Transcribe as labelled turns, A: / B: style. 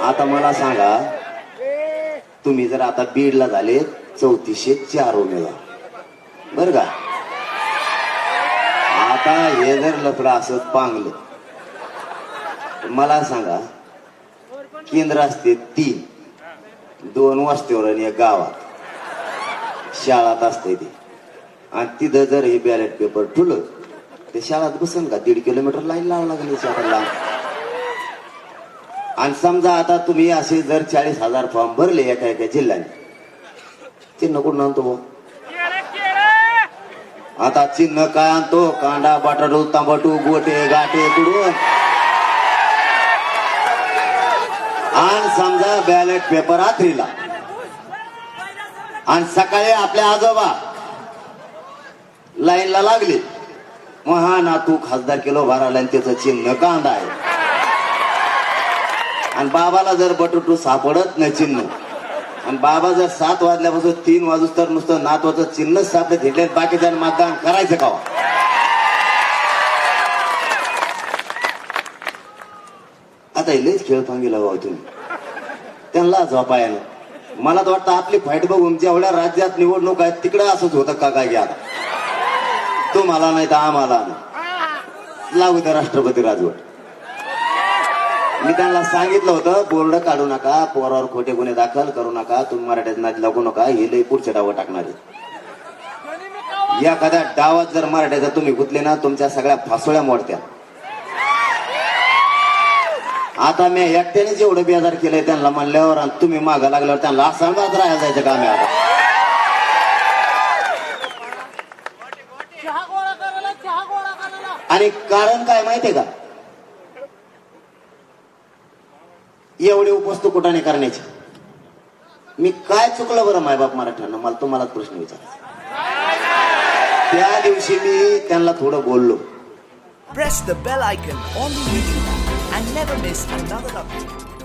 A: आता मला सांगा तुम्ही जर आता बीडला झाले चौतीसशे चार उमेदवार. बर का? आता हे जर लफडं असत पांगलं मला सांगा केंद्र असते तीन दोन वस्तीवर आणि एक गावात. शाळात असते ते. आणि तिथं जर हे बॅलेट पेपर ठुलं ते शाळात बसन का? दीड किलोमीटर लाईन लावावं लागेल शाळेला आणि समजा आता तुम्ही असे जर चाळीस हजार फॉर्म भरले एका एका जिल्ह्याने चिन्ह कुठून आणतो भाऊ? आता चिन्ह काय आणतो? कांदा बटाटो तांबटू गोटे गाठे कुडून. आणि समजा बॅलेट पेपर आथरीला आणि सकाळी आपल्या आजोबा लाईनला लागले. मग हा नातू खासदार किलो भरायला आणि त्याचं चिन्ह कांदा आहे. आणि बाबाला जर बटुटू सापडत नाही चिन्ह आणि बाबा जर सात वाजल्यापासून तीन वाजूस तर नुसतं नातवाचं चिन्हच सापडे घेतले बाकीच्या मतदान करायचं का हो? आता हे खेळ फांगी लावा हो तुम्ही. त्यांना झोपायला. मला तर वाटतं आपली फाईट बघून जेवढ्या राज्यात निवडणूक आहेत तिकडे असंच होतं का काय घ्या तुम्हाला नाही तर आम्हाला नाही. लागू त्या राष्ट्रपती राजवट. मी त्यांना सांगितलं होतं बोर्ड काढू नका पोरावर खोटे गुन्हे दाखल करू नका तुम्ही मराठीत नाच लागू नका हे लई पुढचे डावं टाकणार आहे एखाद्या डावात जर मराठ्याचा तुम्ही गुतले ना तुमच्या सगळ्या फासोळ्या मोडत्या. आता मी एकट्याने जेवढं बेजार केलंय त्यांना म्हणल्यावर आणि तुम्ही मागं लागल्यावर त्यांना असं राहायला जायचं काम आहे आणि कारण काय माहितीये का? एवढे उपवस्तू कुठाने करण्याचे? मी काय चुकलं बरं मायबाप मराठ्यांना? मला तुम्हाला प्रश्न विचार त्या दिवशी मी त्यांना थोडं बोललो.
B: Press the bell icon on the YouTube app and never miss another update.